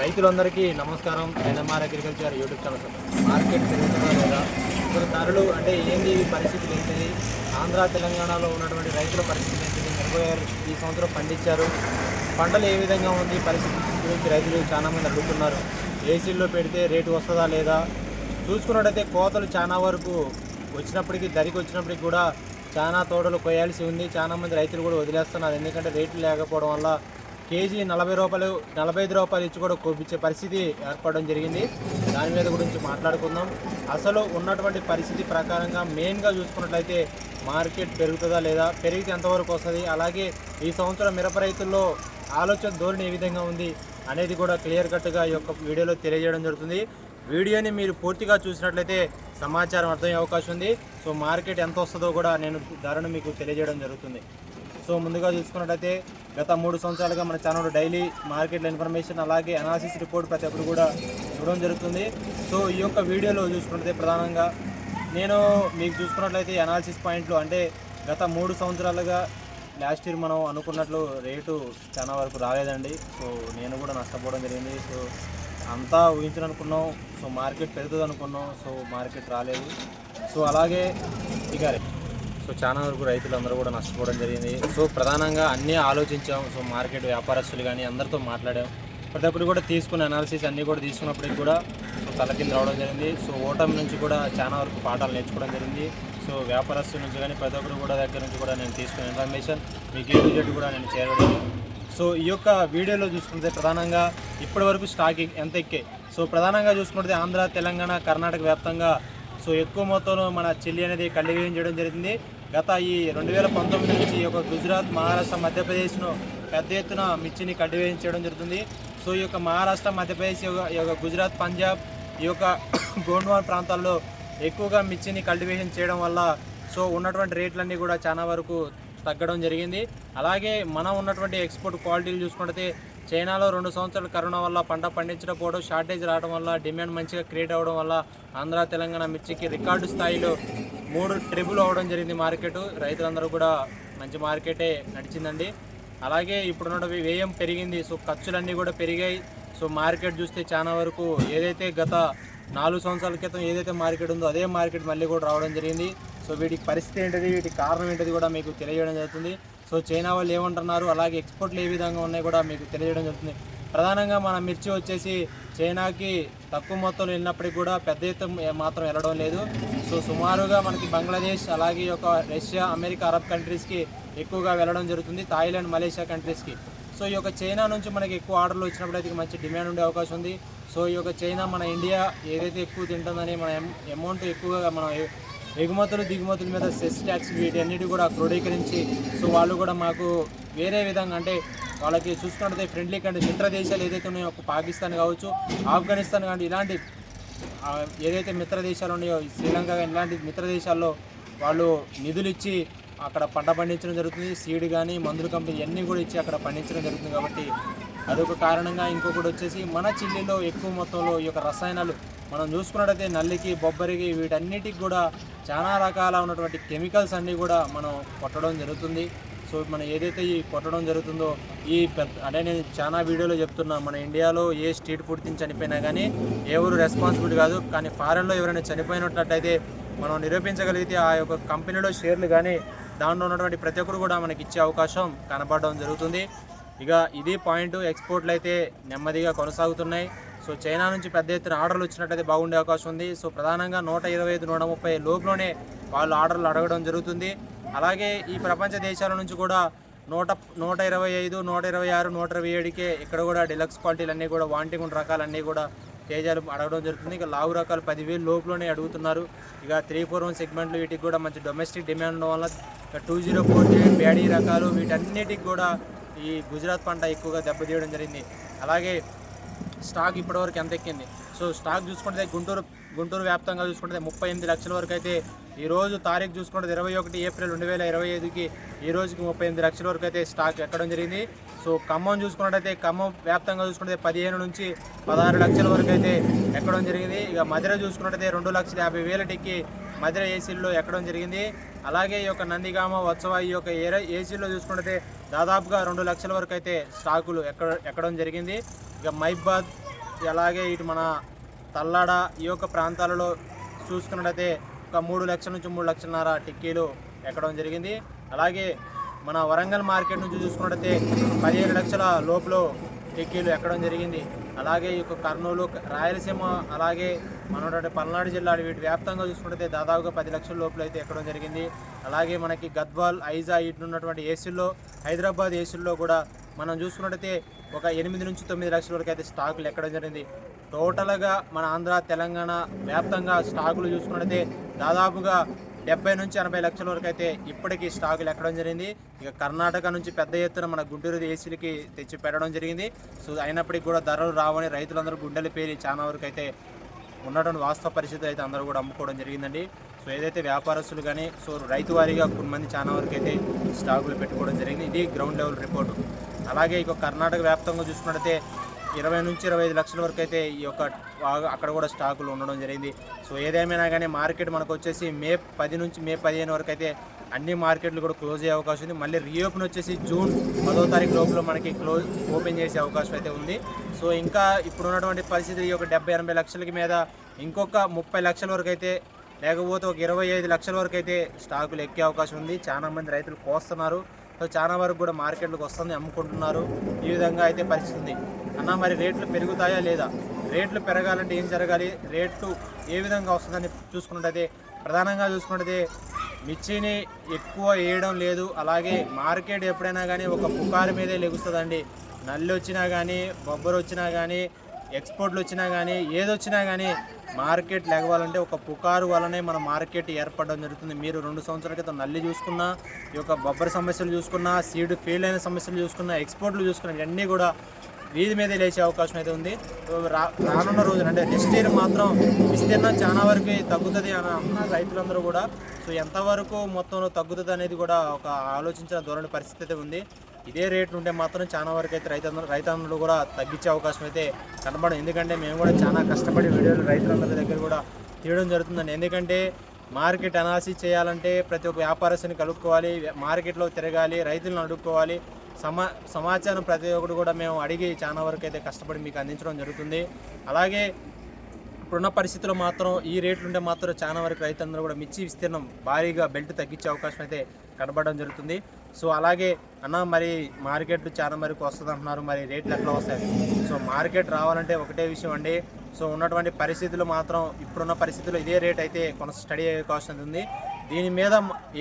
రైతులందరికీ నమస్కారం. NMR agriculture YouTube channel market పెరుగుతుందా లేదా? ఇప్పుడు ధరలు అంటే ఏంది? పరిస్థితులు ఏంటిది? ఆంధ్ర తెలంగాణలో ఉన్నటువంటి రైతుల పరిస్థితి ఏంటిది? మిరపకాయలు ఈ సంవత్సరం పండించారు. పంటలు ఏ విధంగా ఉంది? పరిస్థితి గురించి రైతులు చాలా మంది అడుగుతున్నారు. ఏసీల్లో పెడితే రేటు వస్తుందా లేదా? చూసుకున్నట్టయితే కోతలు చాలా వరకు వచ్చినప్పటికీ ధరికి వచ్చినప్పటికి కూడా చాలా తోటలు కొయ్యాల్సి ఉంది. చాలా మంది రైతులు కూడా వదిలేస్తున్నారు. ఎందుకంటే రేట్లు లేకపోవడం వల్ల కేజీ నలభై రూపాయలు నలభై ఐదు రూపాయలు ఇచ్చి కూడా కోపించే పరిస్థితి ఏర్పడడం జరిగింది. దాని మీద గురించి మాట్లాడుకుందాం. అసలు ఉన్నటువంటి పరిస్థితి ప్రకారంగా మెయిన్గా చూసుకున్నట్లయితే మార్కెట్ పెరుగుతుందా లేదా పెరిగితే ఎంతవరకు వస్తుంది అలాగే ఈ సంవత్సరం మిరప రైతుల్లో ఆలోచన ధోరణి ఏ విధంగా ఉంది అనేది కూడా క్లియర్ కట్గా ఈ యొక్క వీడియోలో తెలియజేయడం జరుగుతుంది. వీడియోని మీరు పూర్తిగా చూసినట్లయితే సమాచారం అర్థమయ్యే అవకాశం ఉంది. సో మార్కెట్ ఎంత వస్తుందో కూడా నేను ధరను మీకు తెలియజేయడం జరుగుతుంది. సో ముందుగా చూసుకున్నట్లయితే గత మూడు సంవత్సరాలుగా మన ఛానల్ డైలీ మార్కెట్ల ఇన్ఫర్మేషన్ అలాగే అనాలిసిస్ రిపోర్ట్ ప్రతి ఒక్కరు కూడా ఇవ్వడం జరుగుతుంది. సో ఈ యొక్క వీడియోలో చూసుకున్నట్లయితే ప్రధానంగా నేను మీకు చూసుకున్నట్లయితే అనాలిసిస్ పాయింట్లు అంటే గత మూడు సంవత్సరాలుగా లాస్ట్ ఇయర్ మనం అనుకున్నట్లు రేటు చాలా వరకు రాలేదండి. సో నేను కూడా నష్టపోవడం జరిగింది. సో అంతా ఊహించాలనుకున్నాం సో మార్కెట్ పెరుగుతుంది అనుకున్నాం సో మార్కెట్ రాలేదు. సో అలాగే ఇక సో చాలా వరకు రైతులందరూ కూడా నష్టపోవడం జరిగింది. సో ప్రధానంగా అన్నీ ఆలోచించాం సో మార్కెట్ వ్యాపారస్తులు కానీ అందరితో మాట్లాడాం. ప్రతి ఒక్కరు కూడా తీసుకున్న అనాలిసిస్ అన్నీ కూడా తీసుకున్నప్పటికి కూడా సో తల కింద రావడం జరిగింది. సో ఓటమి నుంచి కూడా చాలా వరకు పాఠాలు నేర్చుకోవడం జరిగింది. సో వ్యాపారస్తుల నుంచి కానీ ప్రతి ఒక్కరు కూడా దగ్గర నుంచి కూడా నేను తీసుకున్న ఇన్ఫర్మేషన్ మీకు ఏ కూడా నేను చేరడం సో ఈ యొక్క వీడియోలో చూసుకుంటే ప్రధానంగా ఇప్పటి వరకు స్టాక్ ఎంత ఎక్కే? సో ప్రధానంగా చూసుకుంటే ఆంధ్ర తెలంగాణ కర్ణాటక వ్యాప్తంగా సో ఎక్కువ మొత్తంలో మన చెల్లి అనేది కల్టివేషన్ చేయడం జరిగింది. గత ఈ రెండు వేల పంతొమ్మిది నుంచి ఈ యొక్క గుజరాత్ మహారాష్ట్ర మధ్యప్రదేశ్ను పెద్ద ఎత్తున మిర్చిని కడ్డివేయించడం చేయడం జరుగుతుంది. సో ఈ యొక్క మహారాష్ట్ర మధ్యప్రదేశ్ ఈ యొక్క- ఈ యొక్క గుజరాత్ పంజాబ్ ఈ యొక్క గోండ్వాన్ ప్రాంతాల్లో ఎక్కువగా మిర్చిని కల్టివేషన్ చేయడం వల్ల సో ఉన్నటువంటి రేట్లన్నీ కూడా చాలా వరకు తగ్గడం జరిగింది. అలాగే మనం ఉన్నటువంటి ఎక్స్పోర్ట్ క్వాలిటీలు చూసుకుంటే చైనాలో రెండు సంవత్సరాల కరోనా వల్ల పంట పండించకపోవడం షార్టేజ్ రావడం వల్ల డిమాండ్ మంచిగా క్రియేట్ అవ్వడం వల్ల ఆంధ్ర తెలంగాణ మిర్చికి రికార్డు స్థాయిలో మూడు ట్రిపుల్ అవ్వడం జరిగింది మార్కెట్. రైతులందరూ కూడా మంచి మార్కెటే నడిచిందండి. అలాగే ఇప్పుడున్న వ్యయం పెరిగింది. సో ఖర్చులన్నీ కూడా పెరిగాయి. సో మార్కెట్ చూస్తే చాలా వరకు ఏదైతే గత నాలుగు సంవత్సరాల క్రితం ఏదైతే మార్కెట్ ఉందో అదే మార్కెట్ మళ్ళీ కూడా రావడం జరిగింది. సో వీటికి పరిస్థితి ఏంటిది వీటికి కారణం ఏంటిది కూడా మీకు తెలియజేయడం జరుగుతుంది. సో చైనా వాళ్ళు ఏమంటున్నారు అలాగే ఎక్స్పోర్ట్లు ఏ విధంగా ఉన్నాయి కూడా మీకు తెలియజేయడం జరుగుతుంది. ప్రధానంగా మన మిర్చి వచ్చేసి చైనాకి తక్కువ మొత్తంలో వెళ్ళినప్పటికీ కూడా పెద్ద ఎత్తున మాత్రం వెళ్ళడం లేదు. సో సుమారుగా మనకి బంగ్లాదేశ్ అలాగే యొక్క రష్యా అమెరికా అరబ్ కంట్రీస్కి ఎక్కువగా వెళ్ళడం జరుగుతుంది. థాయిలాండ్ మలేషియా కంట్రీస్కి. సో ఈ యొక్క చైనా నుంచి మనకి ఎక్కువ ఆర్డర్లు వచ్చినప్పుడు అయితే మంచి డిమాండ్ ఉండే అవకాశం ఉంది. సో ఈ యొక్క చైనా మన ఇండియా ఏదైతే ఎక్కువ తింటుందని మన అమౌంట్ ఎక్కువగా మనం ఎగుమతులు దిగుమతుల మీద సెస్ ట్యాక్స్ వీటన్నిటి కూడా క్రోడీకరించి సో వాళ్ళు కూడా మాకు వేరే విధంగా అంటే వాళ్ళకి చూసుకున్నట్లయితే ఫ్రెండ్లీ కంట్రీ మిత్ర దేశాలు ఏదైతే ఉన్నాయో ఒక పాకిస్తాన్ కావచ్చు ఆఫ్ఘనిస్తాన్ కానీ ఇలాంటి ఏదైతే మిత్ర దేశాలు ఉన్నాయో శ్రీలంక కానీ ఇలాంటి మిత్ర దేశాల్లో వాళ్ళు నిధులు ఇచ్చి అక్కడ పంట పండించడం జరుగుతుంది. సీడ్ కానీ మందుల కంపెనీ ఇవన్నీ కూడా ఇచ్చి అక్కడ పండించడం జరుగుతుంది కాబట్టి అదొక కారణంగా ఇంకొకటి వచ్చేసి మన చిల్లీలో ఎక్కువ మొత్తంలో ఈ యొక్క రసాయనాలు మనం చూసుకున్నట్టయితే నల్లికి బొబ్బరికి వీటన్నిటికి కూడా చాలా రకాల ఉన్నటువంటి కెమికల్స్ అన్నీ కూడా మనం కొట్టడం జరుగుతుంది. సో మనం ఏదైతే ఈ కొట్టడం జరుగుతుందో ఈ పెద్ద అంటే నేను చాలా వీడియోలో చెప్తున్నా మన ఇండియాలో ఏ స్ట్రీట్ ఫుడ్ తిని చనిపోయినా కానీ ఎవరు రెస్పాన్సిబిలిటీ కాదు. కానీ ఫారెన్లో ఎవరైనా చనిపోయినట్లయితే మనం నిరూపించగలిగితే ఆ యొక్క కంపెనీలో షేర్లు కానీ దాంట్లో ఉన్నటువంటి ప్రతి ఒక్కరు కూడా మనకి ఇచ్చే అవకాశం కనపడడం జరుగుతుంది. ఇక ఇది పాయింట్ ఎక్స్పోర్ట్లు అయితే నెమ్మదిగా కొనసాగుతున్నాయి. సో చైనా నుంచి పెద్ద ఎత్తున ఆర్డర్లు వచ్చినట్టయితే బాగుండే అవకాశం ఉంది. సో ప్రధానంగా నూట ఇరవై ఐదు నూట ముప్పై లోపులోనే వాళ్ళు ఆర్డర్లు అడగడం జరుగుతుంది. అలాగే ఈ ప్రపంచ దేశాల నుంచి కూడా నూట నూట ఇరవై ఐదు నూట ఇరవై ఆరు నూట ఇరవై ఏడుకే ఇక్కడ కూడా డిలక్స్ క్వాలిటీలు అన్నీ కూడా వాంటింగ్ ఉన్న రకాలన్నీ కూడా తేజాలు అడగడం జరుగుతుంది. ఇక లావు రకాలు పదివేలు లోపులోనే అడుగుతున్నారు. ఇక త్రీ ఫోర్ వన్ సెగ్మెంట్లు వీటికి కూడా మంచి డొమెస్టిక్ డిమాండ్ ఉండడం వల్ల ఇక టూ జీరో ఫోర్ బ్యాడీ రకాలు వీటన్నిటికి కూడా ఈ గుజరాత్ పంట ఎక్కువగా దెబ్బతీయడం జరిగింది. అలాగే స్టాక్ ఇప్పటివరకు ఎంత ఎక్కింది సో స్టాక్ చూసుకుంటే గుంటూరు గుంటూరు వ్యాప్తంగా చూసుకుంటే ముప్పై ఎనిమిది లక్షల వరకు అయితే ఈరోజు తారీఖు చూసుకుంటే ఇరవై ఒకటి ఏప్రిల్ రెండు వేల ఇరవై ఐదుకి ఈ రోజుకి ముప్పై ఎనిమిది లక్షల వరకు అయితే స్టాక్ ఎక్కడం జరిగింది. సో ఖమ్మం చూసుకున్నట్టయితే ఖమ్మం వ్యాప్తంగా చూసుకుంటే పదిహేను నుంచి పదహారు లక్షల వరకు అయితే ఎక్కడం జరిగింది. ఇక మధుర చూసుకున్నట్టయితే రెండు లక్షల యాభై వేల టిక్కి మధుర ఏసీల్లో ఎక్కడం జరిగింది. అలాగే ఈ యొక్క నందిగామ ఉత్సవ ఈ యొక్క ఏసీలో చూసుకుంటే దాదాపుగా రెండు లక్షల వరకు అయితే స్టాకులు ఎక్కడ ఎక్కడం జరిగింది. ఇక మైబాద్ అలాగే ఇటు మన తల్లాడ ఈ యొక్క ప్రాంతాలలో చూసుకున్నట్లయితే ఒక మూడు లక్షల నుంచి మూడు లక్షలన్నర టిక్కీలు ఎక్కడం జరిగింది. అలాగే మన వరంగల్ మార్కెట్ నుంచి చూసుకున్నట్లయితే పదిహేను లక్షల లోపల టిక్కీలు ఎక్కడం జరిగింది. అలాగే ఈ యొక్క కర్నూలు రాయలసీమ అలాగే మన పల్నాడు జిల్లాలు వీటి వ్యాప్తంగా చూసుకుంటే దాదాపుగా పది లక్షల లోపల అయితే ఎక్కడం జరిగింది. అలాగే మనకి గద్వాల్ ఐజా ఇటు ఉన్నటువంటి ఏసీల్లో హైదరాబాద్ ఏసీల్లో కూడా మనం చూసుకున్నట్టయితే ఒక ఎనిమిది నుంచి తొమ్మిది లక్షల వరకు అయితే స్టాకులు ఎక్కడం జరిగింది. టోటల్గా మన ఆంధ్ర తెలంగాణ వ్యాప్తంగా స్టాకులు చూసుకున్నట్టయితే దాదాపుగా డెబ్బై నుంచి ఎనభై లక్షల వరకు అయితే ఇప్పటికీ స్టాకులు ఎక్కడం జరిగింది. ఇక కర్ణాటక నుంచి పెద్ద ఎత్తున మన గుంటూరు ఏసీలకి తెచ్చి పెట్టడం జరిగింది. సో అయినప్పటికీ కూడా ధరలు రావని రైతులందరూ గుండెలు పేరి చాలా వరకు అయితే ఉన్నటువంటి వాస్తవ పరిస్థితి అయితే అందరూ కూడా అమ్ముకోవడం జరిగిందండి. సో ఏదైతే వ్యాపారస్తులు కానీ సో రైతు వారీగా కొన్ని మంది చాలా వరకు అయితే స్టాకులు పెట్టుకోవడం జరిగింది. ఇది గ్రౌండ్ లెవెల్ రిపోర్టు అలాగే ఇక కర్ణాటక వ్యాప్తంగా చూసుకున్నట్టయితే ఇరవై నుంచి ఇరవై ఐదు లక్షల వరకు అయితే ఈ యొక్క బాగా అక్కడ కూడా స్టాకులు ఉండడం జరిగింది. సో ఏదేమైనా కానీ మార్కెట్ మనకు వచ్చేసి మే పది నుంచి మే పదిహేను వరకు అయితే అన్ని మార్కెట్లు కూడా క్లోజ్ అయ్యే అవకాశం ఉంది. మళ్ళీ రీఓపెన్ వచ్చేసి జూన్ పదో తారీఖు లోపల మనకి క్లోజ్ ఓపెన్ చేసే అవకాశం అయితే ఉంది. సో ఇంకా ఇప్పుడు ఉన్నటువంటి పరిస్థితి ఈ యొక్క డెబ్బై ఎనభై లక్షలకి మీద ఇంకొక ముప్పై లక్షల వరకు అయితే లేకపోతే ఒక ఇరవై ఐదు లక్షల వరకు అయితే స్టాకులు ఎక్కే అవకాశం ఉంది. చాలా మంది రైతులు కోస్తున్నారు. సో చాలా వరకు కూడా మార్కెట్లకు వస్తుంది అమ్ముకుంటున్నారు. ఈ విధంగా అయితే పరిస్థితి ఉంది. అన్న మరి రేట్లు పెరుగుతాయా లేదా? రేట్లు పెరగాలంటే ఏం జరగాలి? రేట్లు ఏ విధంగా వస్తుందని చూసుకున్నట్టయితే ప్రధానంగా చూసుకున్నట్టయితే మిర్చిని ఎక్కువ వేయడం లేదు. అలాగే మార్కెట్ ఎప్పుడైనా కానీ ఒక పుకారు మీదే లెగుస్తుందండి. నల్లి వచ్చినా కానీ బొబ్బరు వచ్చినా కానీ ఎక్స్పోర్ట్లు వచ్చినా కానీ ఏదొచ్చినా కానీ మార్కెట్ లెగవాలంటే ఒక పుకారు వలనే మన మార్కెట్ ఏర్పడడం జరుగుతుంది. మీరు రెండు సంవత్సరాల క్రితం నల్లి చూసుకున్నా ఈ యొక్క బొబ్బరి సమస్యలు చూసుకున్నా సీడ్ ఫెయిల్ అయిన సమస్యలు చూసుకున్నా ఎక్స్పోర్ట్లు చూసుకున్నా ఇవన్నీ కూడా వీధి మీద లేచే అవకాశం అయితే ఉంది. సో రా రానున్న రోజులు అంటే నెక్స్ట్ ఇయర్ మాత్రం విస్తీర్ణం చాలా వరకు తగ్గుతుంది అని అన్న రైతులందరూ కూడా. సో ఎంతవరకు మొత్తంలో తగ్గుతుంది అనేది కూడా ఒక ఆలోచించిన ధోరణి పరిస్థితి అయితే ఉంది. ఇదే రేట్లు ఉంటే మాత్రం చాలా వరకు అయితే రైతు రైతులందరూ కూడా తగ్గించే అవకాశం అయితే కనబడం ఎందుకంటే మేము కూడా చాలా కష్టపడి వీడియోలు రైతులందరి దగ్గర కూడా తీయడం జరుగుతుందండి. ఎందుకంటే మార్కెట్ అనాలసిస్ చేయాలంటే ప్రతి ఒక్క వ్యాపారస్తుని కలుపుకోవాలి మార్కెట్లో తిరగాలి రైతులను అడుక్కోవాలి. సమా సమాచారం ప్రతి ఒక్కరు కూడా మేము అడిగి చాలా వరకు అయితే కష్టపడి మీకు అందించడం జరుగుతుంది. అలాగే ఇప్పుడున్న పరిస్థితుల్లో మాత్రం ఈ రేట్లుంటే మాత్రం చాలా వరకు రైతులందరూ కూడా మిర్చి విస్తీర్ణం భారీగా బెల్ట్ తగ్గించే అవకాశం అయితే కనబడడం జరుగుతుంది. సో అలాగే అన్న మరి మార్కెట్ చాలా వరకు వస్తుంది అంటున్నారు. మరి రేట్లు ఎట్లా వస్తాయి? సో మార్కెట్ రావాలంటే ఒకటే విషయం అండి. సో ఉన్నటువంటి పరిస్థితులు మాత్రం ఇప్పుడున్న పరిస్థితుల్లో ఇదే రేట్ అయితే కొన స్టడీ అయ్యే అవకాశం ఉంది. దీని మీద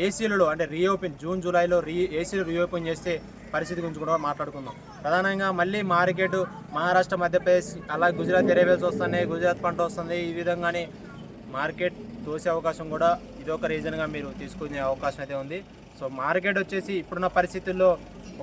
ఏసీలలో అంటే రీఓపెన్ జూన్ జూలైలో రీ ఏసీలు రీఓపెన్ చేస్తే పరిస్థితి గురించి కూడా మాట్లాడుకుందాం. ప్రధానంగా మళ్ళీ మార్కెట్ మహారాష్ట్ర మధ్యప్రదేశ్ అలా గుజరాత్ ఎరేవేస్ వస్తున్నాయి గుజరాత్ పంట వస్తుంది ఈ విధంగానే మార్కెట్ తోసే అవకాశం కూడా ఇది ఒక రీజన్గా మీరు తీసుకునే అవకాశం అయితే ఉంది. సో మార్కెట్ వచ్చేసి ఇప్పుడున్న పరిస్థితుల్లో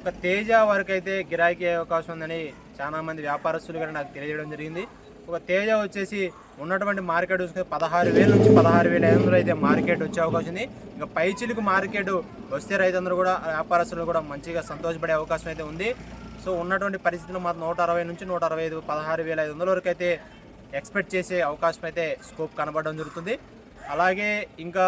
ఒక తేజ వరకు అయితే గిరాకీ అయ్యే అవకాశం ఉందని చాలా మంది వ్యాపారస్తులు కూడా నాకు తెలియజేయడం జరిగింది. ఒక తేజ వచ్చేసి ఉన్నటువంటి మార్కెట్ చూసుకుంటే పదహారు వేల నుంచి పదహారు వేల ఐదు వందలు అయితే మార్కెట్ వచ్చే అవకాశం ఉంది. ఇంకా పైచిలుకు మార్కెట్ వస్తే రైతులందరూ కూడా వ్యాపారస్తులు కూడా మంచిగా సంతోషపడే అవకాశం అయితే ఉంది. సో ఉన్నటువంటి పరిస్థితులు మాత్రం నూట అరవై నుంచి నూట అరవై ఐదు పదహారు వేల ఐదు వందల వరకు అయితే ఎక్స్పెక్ట్ చేసే అవకాశం అయితే స్కోప్ కనబడడం జరుగుతుంది. అలాగే ఇంకా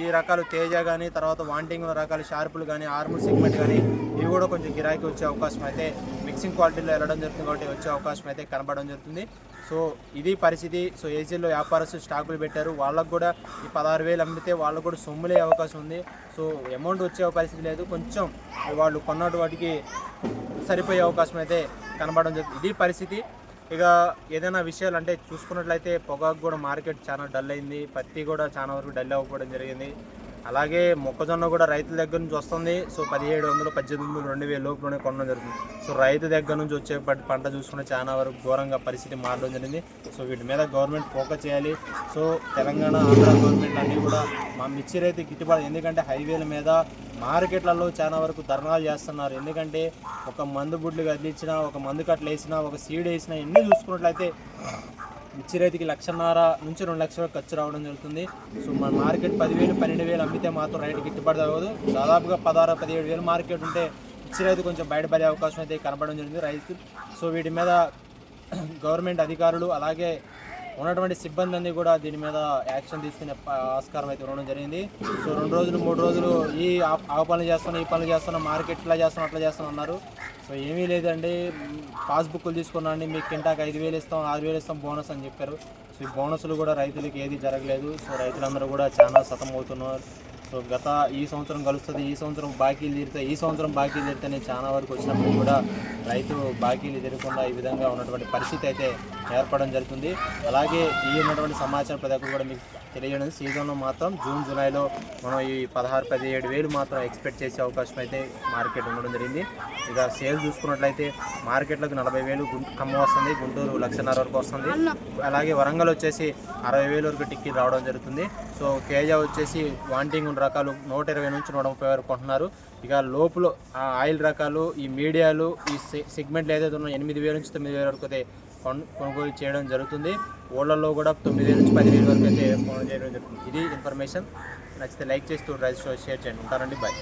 ఈ రకాలు తేజ కానీ తర్వాత వాంటింగ్ రకాల షార్పులు కానీ ఆర్మర్ సెగ్మెంట్ కానీ ఇవి కూడా కొంచెం గిరాకీ వచ్చే అవకాశం అయితే మిక్సింగ్ క్వాలిటీలో వెళ్ళడం జరుగుతుంది కాబట్టి వచ్చే అవకాశం అయితే కనబడడం జరుగుతుంది. సో ఇది పరిస్థితి. సో ఏసీలో వ్యాపారస్తులు స్టాకులు పెట్టారు. వాళ్ళకు కూడా ఈ పదహారు వేలు అమ్మితే వాళ్ళకు కూడా సొమ్ములే అవకాశం ఉంది. సో అమౌంట్ వచ్చే పరిస్థితి లేదు. కొంచెం వాళ్ళు కొన్నటి వాటికి సరిపోయే అవకాశం అయితే కనబడడం జరుగుతుంది. ఇది పరిస్థితి. ఇక ఏదైనా విషయాలు అంటే చూసుకున్నట్లయితే పొగాకు కూడా మార్కెట్ చాలా డల్ అయింది. పత్తి కూడా చాలా వరకు డల్ అవ్వకపోవడం జరిగింది. అలాగే మొక్కజొన్న కూడా రైతుల దగ్గర నుంచి వస్తుంది. సో పదిహేడు వందలు పద్దెనిమిది వందలు రెండు వేల లోపులోనే కొనడం జరుగుతుంది. సో రైతు దగ్గర నుంచి వచ్చే పంట చూసుకుంటే చాలా వరకు ఘోరంగా పరిస్థితి మారడం జరిగింది. సో వీటి మీద గవర్నమెంట్ ఫోకస్ చేయాలి. సో తెలంగాణ ఆంధ్ర గవర్నమెంట్ అన్నీ కూడా మా మిర్చి రైతు గిట్టుబాటు ఎందుకంటే హైవేల మీద మార్కెట్లలో చాలా వరకు ధర్నాలు చేస్తున్నారు. ఎందుకంటే ఒక మందు బుడ్లు కదిలించినా ఒక మందు కట్టలు వేసినా ఒక సీడ్ వేసినా ఎన్ని చూసుకున్నట్లయితే మిర్చి రైతుకి లక్షన్నర నుంచి రెండు లక్షల ఖర్చు రావడం జరుగుతుంది. సో మన మార్కెట్ పదివేలు పన్నెండు వేలు అమ్మితే మాత్రం రైతు గిట్టుబాటు అవ్వదు దాదాపుగా పదహారు పదిహేడు వేలు మార్కెట్ ఉంటే మిర్చి రైతు కొంచెం బయటపడే అవకాశం అయితే కనబడడం జరిగింది రైతు. సో వీటి మీద గవర్నమెంట్ అధికారులు అలాగే ఉన్నటువంటి సిబ్బంది అన్ని కూడా దీని మీద యాక్షన్ తీసుకునే ఆస్కారం అయితే ఉండడం జరిగింది. సో రెండు రోజులు మూడు రోజులు ఈ ఆ పనులు చేస్తున్నాం ఈ పనులు చేస్తున్నాం మార్కెట్ ఇట్లా చేస్తున్నాం అట్లా చేస్తున్నాం అన్నారు. సో ఏమీ లేదండి. పాస్బుక్లు తీసుకున్నాండి మీకు కింటాకి ఐదు వేలు ఇస్తాం ఆరు వేలు ఇస్తాం బోనస్ అని చెప్పారు. సో ఈ బోనస్లు కూడా రైతులకు ఏది జరగలేదు. సో రైతులందరూ కూడా చాలా సతమవుతున్నారు. సో గత ఈ సంవత్సరం కలుస్తుంది ఈ సంవత్సరం బాకీలు తీరుతాయి ఈ సంవత్సరం బాకీలు తీరితేనే చాలా వరకు వచ్చినప్పుడు కూడా రైతు బాకీలు తీరకుండా ఈ విధంగా ఉన్నటువంటి పరిస్థితి అయితే ఏర్పడడం జరుగుతుంది. అలాగే ఈ ఉన్నటువంటి సమాచారం ప్రతి ఒక్కరు కూడా మీకు తెలియజేయడం సీజన్లో మాత్రం జూన్ జూలైలో మనం ఈ పదహారు పదిహేడు వేలు మాత్రం ఎక్స్పెక్ట్ చేసే అవకాశం అయితే మార్కెట్ ఉండడం జరిగింది. ఇక సేల్ చూసుకున్నట్లయితే మార్కెట్లకు నలభై వేలు కమ్మ వస్తుంది గుంటూరు లక్షన్నర వరకు వస్తుంది. అలాగే వరంగల్ వచ్చేసి అరవై వేలు వరకు టిక్కీ రావడం జరుగుతుంది. సో కేజా వచ్చేసి వాంటింగ్ ఉన్న రకాలు నూట ఇరవై నుంచి నూట ముప్పై వరకు కొంటున్నారు. ఇక లోపల ఆ ఆయిల్ రకాలు ఈ మీడియాలు ఈ సెగ్మెంట్లు ఏదైతే ఉన్నాయో ఎనిమిది వేల నుంచి తొమ్మిది వేల వరకు అయితే కొనుగోలు చేయడం జరుగుతుంది. ఓళ్ళల్లో కూడా తొమ్మిది వేల నుంచి పదివేల వరకు అయితే కొనుగోలు చేయడం జరుగుతుంది. ఇది ఇన్ఫర్మేషన్. నచ్చితే లైక్ చేస్తూ రైస్ షో షేర్ చేయండి. ఉంటారండి బాయ్.